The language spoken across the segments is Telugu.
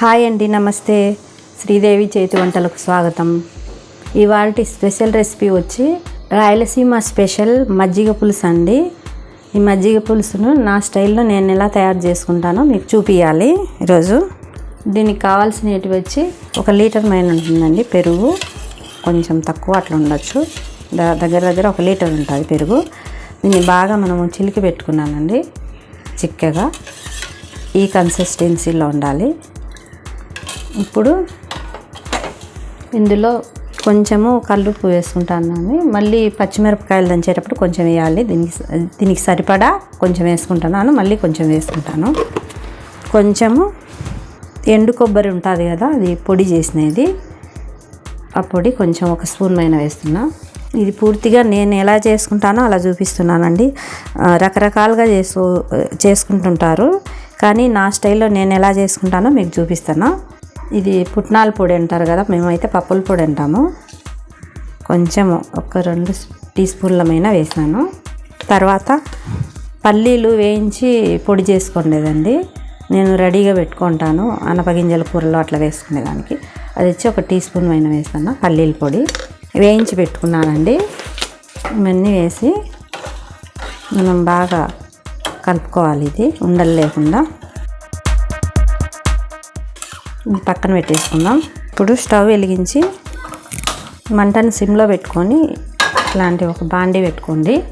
హాయ్ అండి నమస్తే. శ్రీదేవి చేతి వంటలకు స్వాగతం. ఇవాళ స్పెషల్ రెసిపీ వచ్చి రాయలసీమ స్పెషల్ మజ్జిగ పులుసు అండి. ఈ మజ్జిగ పులుసును నా స్టైల్లో నేను ఎలా తయారు చేసుకుంటానో మీకు చూపించాలి ఈరోజు. దీనికి కావాల్సినవి వచ్చి ఒక లీటర్ మైన ఉంటుందండి పెరుగు. కొంచెం తక్కువ అట్లా ఉండొచ్చు. దగ్గర దగ్గర ఒక లీటర్ ఉంటుంది పెరుగు. దీన్ని బాగా మనము చిలికి పెట్టుకున్నానండి చిక్కగా. ఈ కన్సిస్టెన్సీలో ఉండాలి. ఇప్పుడు ఇందులో కొంచెము కల్లుప్పు వేసుకుంటాను మళ్ళీ పచ్చిమిరపకాయలు దంచేటప్పుడు కొంచెం వేయాలి. దీనికి దీనికి సరిపడా కొంచెం వేసుకుంటున్నాను. మళ్ళీ కొంచెం వేసుకుంటాను. కొంచెము ఎండు కొబ్బరి ఉంటుంది కదా అది పొడి చేసినది. ఆ పొడి కొంచెం ఒక స్పూన్ పైన వేస్తున్నా. ఇది పూర్తిగా నేను ఎలా చేసుకుంటానో అలా చూపిస్తున్నానండి. రకరకాలుగా చేసు చేసుకుంటుంటారు. కానీ నా స్టైల్లో నేను ఎలా చేసుకుంటానో మీకు చూపిస్తాను ఇది పుట్నాల పొడి అంటారు కదా మేమైతే పప్పుల పొడి అంటాము. కొంచెము ఒక రెండు టీ స్పూన్లమైన వేసాను తర్వాత పల్లీలు వేయించి పొడి చేసుకునేదండి. నేను రెడీగా పెట్టుకుంటాను అనపగింజల కూరలో అట్లా వేసుకునేదానికి. అది వచ్చి ఒక టీ స్పూన్ అయినా వేస్తాను పల్లీల పొడి. వేయించి పెట్టుకున్నానండి. ఇవన్నీ వేసి మనం బాగా కలుపుకోవాలి ఇది ఉండలు లేకుండా. పక్కన పెట్టేసుకుందాం. ఇప్పుడు స్టవ్ వెలిగించి మంటను సిమ్లో పెట్టుకొని ఇట్లాంటి ఒక బాండీ పెట్టుకోండి.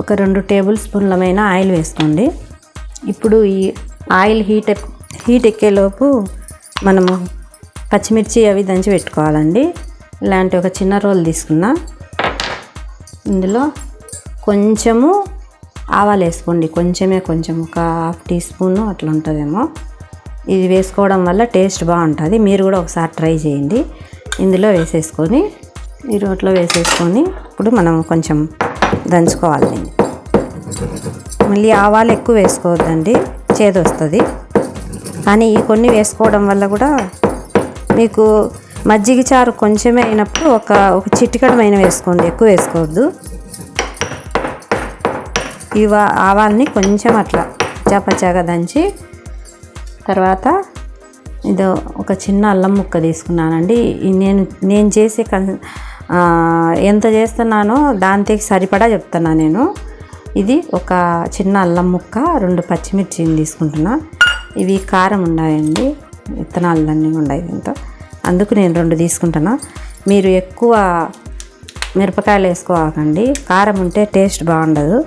ఒక రెండు టేబుల్ స్పూన్లమైన ఆయిల్ వేసుకోండి. ఇప్పుడు ఈ ఆయిల్ హీట్ హీట్ ఎక్కేలోపు మనము పచ్చిమిర్చి అవి దంచి పెట్టుకోవాలండి. ఇలాంటి ఒక చిన్న రోల్ తీసుకున్నా ఇందులో కొంచెము ఆవాలు వేసుకోండి. కొంచెమే కొంచెం ఒక హాఫ్ టీ స్పూన్ అట్లా ఉంటుందేమో. ఇది వేసుకోవడం వల్ల టేస్ట్ బాగుంటుంది. మీరు కూడా ఒకసారి ట్రై చేయండి. ఇందులో వేసేసుకొని ఈ రోట్లో వేసేసుకొని ఇప్పుడు మనం కొంచెం దంచుకోవాలి. మళ్ళీ ఆవాలు ఎక్కువ వేసుకోవద్దండి. చేదు వస్తుంది. కానీ ఈ కొన్ని వేసుకోవడం వల్ల కూడా మీకు మజ్జిగ చారు కొంచెమే అయినప్పుడు ఒక ఒక చిటికడమైన వేసుకోండి. ఎక్కువ వేసుకోవద్దు. ఇవా ఆవాల్ని కొంచెం అట్లా చపచాగా దంచి తర్వాత ఇదో ఒక చిన్న అల్లం ముక్క తీసుకున్నానండి. నేను నేను చేసే కన్ ఎంత చేస్తున్నానో దానికి సరిపడా చెప్తున్నా నేను. ఇది ఒక చిన్న అల్లం ముక్క రెండు పచ్చిమిర్చిని తీసుకుంటున్నా. ఇవి కారం ఉన్నాయండి విత్తనాలన్నీ ఉన్నాయి దీంతో. అందుకు నేను రెండు తీసుకుంటున్నా. మీరు ఎక్కువ మిరపకాయలు వేసుకోకండి కారం ఉంటే టేస్ట్ బాగుండదు.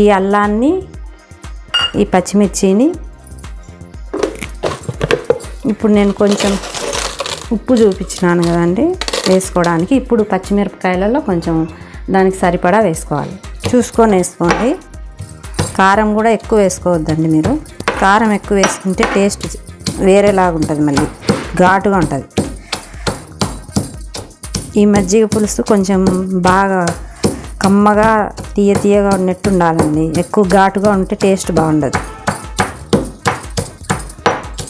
ఈ అల్లాన్ని ఈ పచ్చిమిర్చిని ఇప్పుడు నేను కొంచెం ఉప్పు చూపించినాను కదండి వేసుకోవడానికి. ఇప్పుడు పచ్చిమిరపకాయలలో కొంచెం దానికి సరిపడా వేసుకోవాలి. చూసుకొని వేసుకోండి. కారం కూడా ఎక్కువ వేసుకోవద్దండి మీరు. కారం ఎక్కువ వేసుకుంటే టేస్ట్ వేరేలాగా ఉంటుంది మళ్ళీ. ఘాటుగా ఉంటుంది. ఈ మజ్జిగ పులుసు కొంచెం బాగా కమ్మగా తీయ తీయగా ఉన్నట్టు ఉండాలండి. ఎక్కువ ఘాటుగా ఉంటే టేస్ట్ బాగుండదు.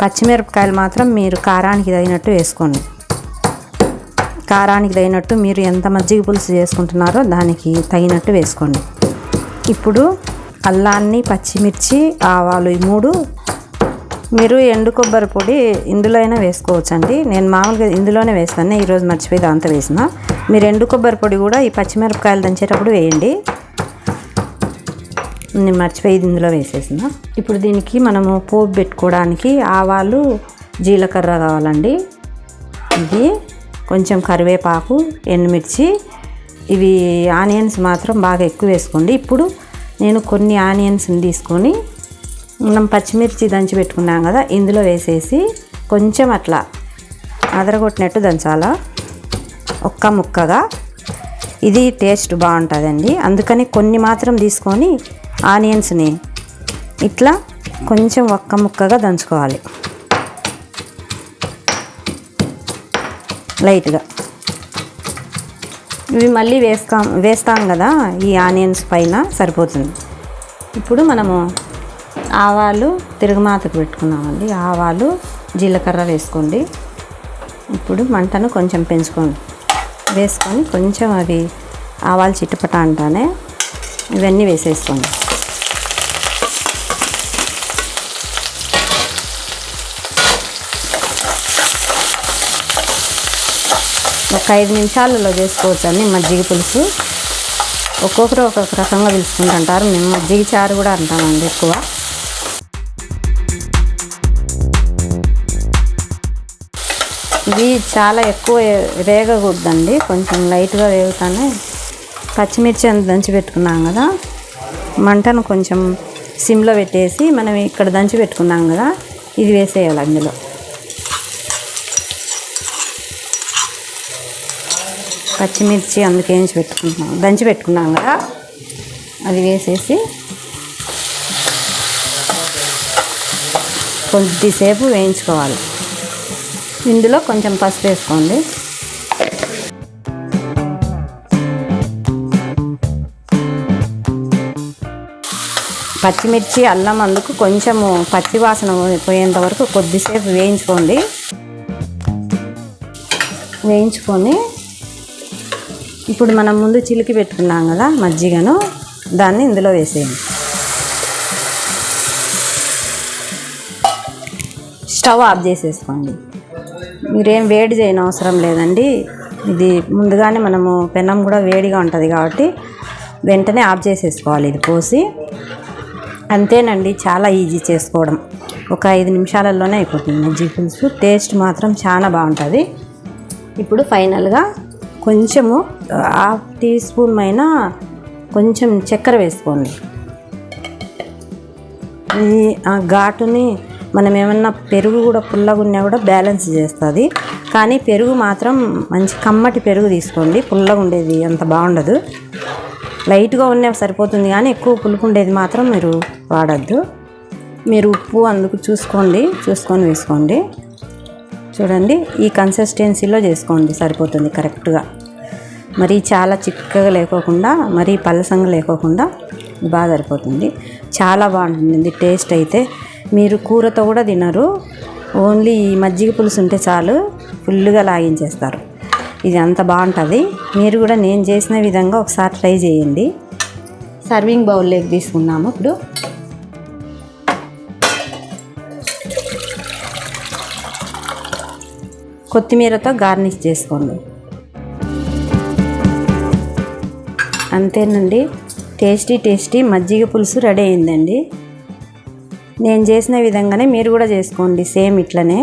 పచ్చిమిరపకాయలు మాత్రం మీరు కారానికి తగినట్టు వేసుకోండి. కారానికి తగినట్టు మీరు ఎంత మజ్జిగ పులుసు చేసుకుంటున్నారో దానికి తగినట్టు వేసుకోండి. ఇప్పుడు అల్లాన్ని పచ్చిమిర్చి ఆవాలు ఈ మూడు మీరు ఎండు కొబ్బరి పొడి ఇందులో అయినా వేసుకోవచ్చండి. నేను మామూలుగా ఇందులోనే వేస్తాను ఈరోజు మర్చిపోయి దాంతో వేసిన. మీరు ఎండు కొబ్బరి పొడి కూడా ఈ పచ్చిమిరపకాయలు దంచేటప్పుడు వేయండి. నేను మర్చిపోయి ఇందులో వేసేసిన. ఇప్పుడు దీనికి మనము పోపు పెట్టుకోవడానికి ఆవాలు జీలకర్ర కావాలండి. ఇది కొంచెం కరివేపాకు ఎండుమిర్చి ఇవి ఆనియన్స్ మాత్రం బాగా ఎక్కువ వేసుకోండి. ఇప్పుడు నేను కొన్ని ఆనియన్స్ని తీసుకొని మనం పచ్చిమిర్చి దంచి పెట్టుకున్నాం కదా ఇందులో వేసేసి కొంచెం అట్లా అదరగొట్టినట్టు దంచాలా. ఒక్క ముక్కగా. ఇది టేస్ట్ బాగుంటుందండి. అందుకని కొన్ని మాత్రం తీసుకొని ఆనియన్స్ని ఇట్లా కొంచెం ఒక్క ముక్కగా దంచుకోవాలి. లైట్గా. ఇవి మళ్ళీ వేస్తాం వేస్తాం కదా ఈ ఆనియన్స్ పైన సరిపోతుంది. ఇప్పుడు మనము ఆవాలు తిరుగుమాతకు పెట్టుకున్నామండి. ఆవాలు జీలకర్ర వేసుకోండి. ఇప్పుడు మంటను కొంచెం పెంచుకోండి. వేసుకొని కొంచెం అవి ఆవాలు చిట్టుపట అంటానే ఇవన్నీ వేసేసుకోండి. ఒక ఐదు నిమిషాలలో చేసుకోవచ్చు అండి మజ్జిగ పులుసు. ఒక్కొక్కరు ఒక్కొక్క రకంగా పిలుచుకుంటుంటారు. మేము మజ్జిగ చారు కూడా అంటామండి ఎక్కువ. ఇది చాలా ఎక్కువ వేగకూడదండి. కొంచెం లైట్గా వేగుతానే పచ్చిమిర్చి అంత దంచి పెట్టుకున్నాం కదా. మంటను కొంచెం సిమ్లో పెట్టేసి మనం ఇక్కడ దంచి పెట్టుకున్నాం కదా. ఇది వేసేయాలి అందులో. పచ్చిమిర్చి అందుకు వేయించి పెట్టుకుంటున్నాం. దంచి పెట్టుకున్నాం కదా. అది వేసేసి కొద్దిసేపు వేయించుకోవాలి. ఇందులో కొంచెం పసుపు వేసుకోండి. పచ్చిమిర్చి అల్లం అందుకు కొంచెము పచ్చి వాసన పోయేంత వరకు కొద్దిసేపు వేయించుకోండి. వేయించుకొని ఇప్పుడు మనం ముందు చిలికి పెట్టుకున్నాం కదా మజ్జిగను దాన్ని ఇందులో వేసేయండి. స్టవ్ ఆఫ్ చేసేసుకోండి. మీరేం వేడి చేయని అవసరం లేదండి. ఇది ముందుగానే మనము పెనం కూడా వేడిగా ఉంటుంది కాబట్టి వెంటనే ఆఫ్ చేసేసుకోవాలి ఇది పోసి. అంతేనండి చాలా ఈజీ చేసుకోవడం. ఒక ఐదు నిమిషాలలోనే అయిపోతుంది. మజ్జిగ పులుసు టేస్ట్ మాత్రం చాలా బాగుంటుంది. ఇప్పుడు ఫైనల్గా కొంచెము హాఫ్ టీ స్పూన్ పైన కొంచెం చక్కెర వేసుకోండి. ఈ ఆ ఘాటుని మనం ఏమన్నా పెరుగు కూడా పుల్లగా ఉన్నా కూడా బ్యాలెన్స్ చేస్తుంది. కానీ పెరుగు మాత్రం మంచి కమ్మటి పెరుగు తీసుకోండి. పుల్లగా ఉండేది అంత బాగుండదు. లైట్గా ఉన్న సరిపోతుంది కానీ ఎక్కువ పులుపు ఉండేది మాత్రం మీరు వాడద్దు. మీరు ఉప్పు అందుకు చూసుకోండి చూసుకొని వేసుకోండి. చూడండి ఈ కన్సిస్టెన్సీలో చేసుకోండి సరిపోతుంది కరెక్ట్గా మరీ చాలా చిక్కగా లేకోకుండా మరీ పలసంగా లేకోకుండా బాగా సరిపోతుంది. చాలా బాగుంటుంది. టేస్ట్ అయితే మీరు కూరతో కూడా తినరు. ఓన్లీ ఈ మజ్జిగ పులుసు ఉంటే చాలు ఫుల్గా లాగించేస్తారు. ఇది అంత బాగుంటుంది. మీరు కూడా నేను చేసిన విధంగా ఒకసారి ట్రై చేయండి. సర్వింగ్ బౌల్లోకి తీసుకున్నాము ఇప్పుడు. కొత్తిమీరతో గార్నిష్ చేసుకోండి. అంతేనండి. టేస్టీ టేస్టీ మజ్జిగ పులుసు రెడీ అయిందండి. నేను చేసిన విధంగానే మీరు కూడా చేసుకోండి సేమ్ ఇట్లనే.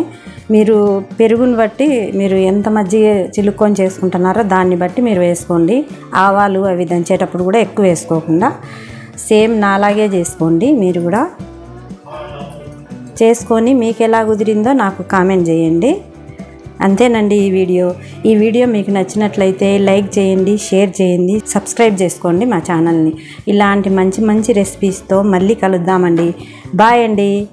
మీరు పెరుగుని బట్టి మీరు ఎంత మజ్జిగ చిలుక్కొని చేసుకుంటున్నారో దాన్ని బట్టి మీరు వేసుకోండి. ఆవాలు అవి దంచేటప్పుడు కూడా ఎక్కువ వేసుకోకుండా సేమ్ నాలాగే చేసుకోండి మీరు కూడా. చేసుకొని మీకు ఎలా కుదిరిందో నాకు కామెంట్ చేయండి. అంతేనండి ఈ వీడియో. ఈ వీడియో మీకు నచ్చినట్లయితే లైక్ చేయండి షేర్ చేయండి సబ్స్క్రైబ్ చేసుకోండి మా ఛానల్ని. ఇలాంటి మంచి మంచి రెసిపీస్తో మళ్ళీ కలుద్దామండి. బాయ్ అండి.